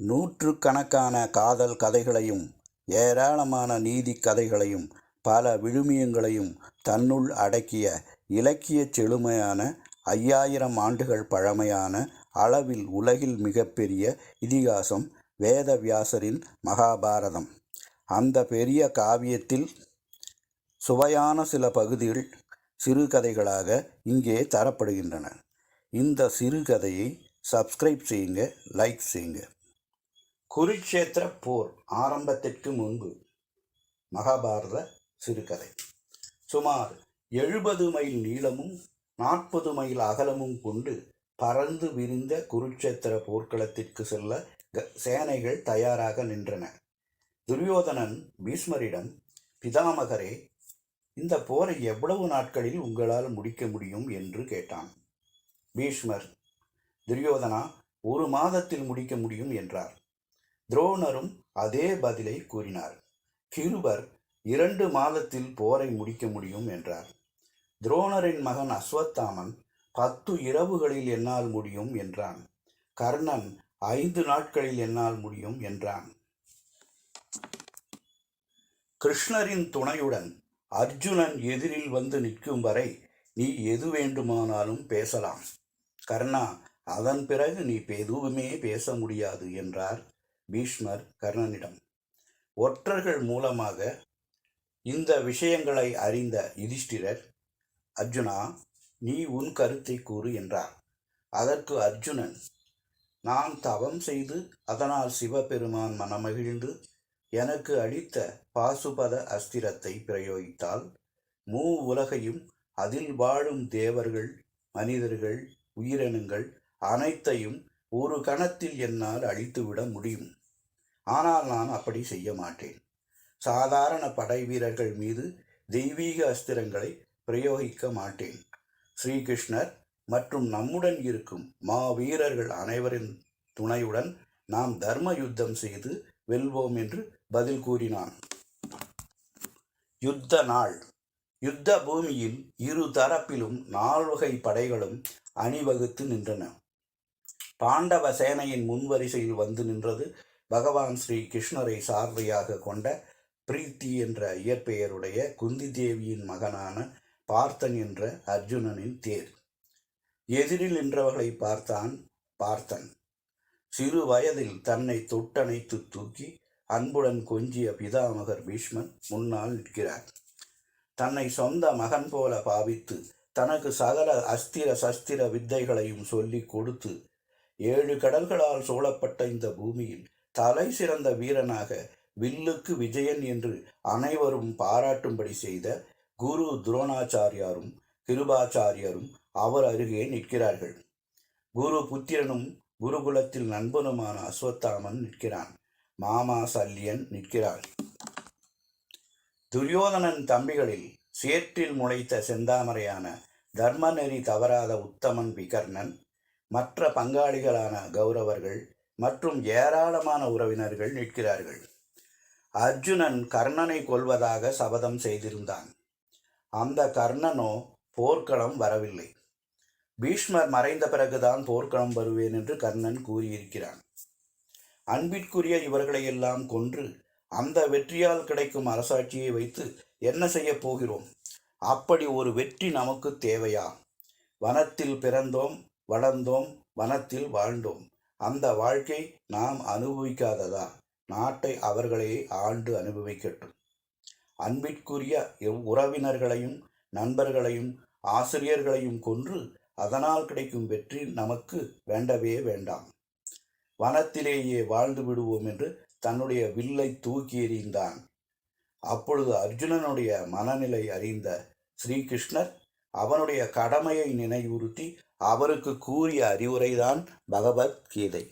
நூற்றுக்கணக்கான காதல் கதைகளையும் ஏராளமான நீதிக் கதைகளையும் பல விழுமியங்களையும் தன்னுள் அடக்கிய இலக்கியச் செழுமையான ஐயாயிரம் ஆண்டுகள் பழமையான அளவில் உலகில் மிகப்பெரிய இதிகாசம் வேதவியாசரின் மகாபாரதம். அந்த பெரிய காவியத்தில் சுவையான சில பகுதிகள் சிறுகதைகளாக இங்கே தரப்படுகின்றன. இந்த சிறுகதையை சப்ஸ்கிரைப் செய்யுங்க லைக் செய்யுங்க. குருக்ஷேத்திரப் போர் ஆரம்பத்திற்கு முன்பு மகாபாரத சிறுகதை சுமார் எழுபது மைல் நீளமும் நாற்பது மைல் அகலமும் கொண்டு பறந்து விரிந்த குருட்சேத்திர போர்க்களத்திற்கு செல்ல க- சேனைகள் தயாராக நின்றன. துரியோதனன் பீஷ்மரிடம் பிதாமகரே இந்த போரை எவ்வளவு நாட்களில் உங்களால் முடிக்க முடியும் என்று கேட்டான். பீஷ்மர் துரியோதனா ஒரு மாதத்தில் முடிக்க முடியும் என்றார். துரோணரும் அதே பதிலை கூறினார். கிருபர் இரண்டு மாதத்தில் போரை முடிக்க முடியும் என்றார். துரோணரின் மகன் அஸ்வத்தாமன் பத்து இரவுகளில் என்னால் முடியும் என்றான். கர்ணன் ஐந்து நாட்களில் என்னால் முடியும் என்றான். கிருஷ்ணரின் துணையுடன் அர்ஜுனன் எதிரில் வந்து நிற்கும் வரை நீ எது வேண்டுமானாலும் பேசலாம். கர்ணா அதன் பிறகு நீ எதுவுமே பேச முடியாது என்றார் பீஷ்மர் கர்ணனிடம். ஒற்றர்கள் மூலமாக இந்த விஷயங்களை அறிந்த யுதிஷ்டிரர் அர்ஜுனா நீ உன் கருத்தை கூறு என்றார். அதற்கு அர்ஜுனன் நான் தவம் செய்து அதனால் சிவபெருமான் மனமகிழ்ந்து எனக்கு அளித்த பாசுபத அஸ்திரத்தை பிரயோகித்தால் மூ உலகையும் அதில் வாழும் தேவர்கள் மனிதர்கள் உயிரினங்கள் அனைத்தையும் ஒரு கணத்தில் என்னால் அழித்துவிட முடியும். ஆனால் நான் அப்படி செய்ய மாட்டேன். சாதாரண படை வீரர்கள் மீது தெய்வீக அஸ்திரங்களை பிரயோகிக்க மாட்டேன். ஸ்ரீகிருஷ்ணர் மற்றும் நம்முடன் இருக்கும் மாவீரர்கள் அனைவரின் துணையுடன் நாம் தர்ம யுத்தம் செய்து வெல்வோம் என்று பதில் கூறினான். யுத்த நாள் யுத்த பூமியில் இரு தரப்பிலும் நால்வகை படைகளும் அணிவகுத்து நின்றன. பாண்டவ சேனையின் முன்வரிசையில் வந்து நின்றது பகவான் ஸ்ரீ கிருஷ்ணரை சார்வையாக கொண்ட பிரீத்தி என்ற இயற்பெயருடைய குந்தி தேவியின் மகனான பார்த்தன் என்ற அர்ஜுனனின் தேர். எதிரில் நின்றவர்களை பார்த்தான் பார்த்தன். சிறு வயதில் தன்னை தொட்டணைத்து தூக்கி அன்புடன் கொஞ்சிய பிதாமகர் பீஷ்மன் முன்னால் நிற்கிறார். தன்னை சொந்த மகன் போல பாவித்து தனக்கு சகல அஸ்திர சஸ்திர வித்தைகளையும் சொல்லிக் கொடுத்து ஏழு கடல்களால் சூழப்பட்ட இந்த பூமியில் தலை சிறந்த வீரனாக வில்லுக்கு விஜயன் என்று அனைவரும் பாராட்டும்படி செய்த குரு துரோணாச்சாரியாரும் கிருபாச்சாரியரும் அவர் அருகே நிற்கிறார்கள். குரு புத்திரனும் குருகுலத்தில் நண்பனுமான அஸ்வத்தாமன் நிற்கிறான். மாமா சல்லியன் நிற்கிறாள். துரியோதனன் தம்பிகளில் சேற்றில் முளைத்த செந்தாமரையான தர்மநெறி தவறாத உத்தமன் விகர்ணன் மற்ற பங்காளிகளான கௌரவர்கள் மற்றும் ஏராளமான உறவினர்கள் நிற்கிறார்கள். அர்ஜுனன் கர்ணனை கொல்வதாக சபதம் செய்திருந்தான். அந்த கர்ணனோ போர்க்களம் வரவில்லை. பீஷ்மர் மறைந்த பிறகுதான் போர்க்களம் வருவேன் என்று கர்ணன் கூறியிருக்கிறான். அன்பிற்குரிய இவர்களையெல்லாம் கொன்று அந்த வெற்றியால் கிடைக்கும் அரசாட்சியை வைத்து என்ன செய்யப் போகிறோம்? அப்படி ஒரு வெற்றி நமக்கு தேவையா? வனத்தில் பிறந்தோம் வளர்ந்தோம் வனத்தில் வாழ்ந்தோம். அந்த வாழ்க்கை நாம் அனுபவிக்காததா? நாட்டை அவர்களே ஆண்டு அனுபவிக்கட்டும். அன்பிற்குரிய உறவினர்களையும் நண்பர்களையும் ஆசிரியர்களையும் கொன்று அதனால் கிடைக்கும் வெற்றி நமக்கு வேண்டவே வேண்டாம். வனத்திலேயே வாழ்ந்து விடுவோம் என்று தன்னுடைய வில்லை தூக்கி எறிந்தான். அப்பொழுது அர்ஜுனனுடைய மனநிலை அறிந்த ஸ்ரீகிருஷ்ணர் அவனுடைய கடமையை நினைவுறுத்தி அவருக்கு கூறிய அறிவுரைதான் பகவத்கீதை.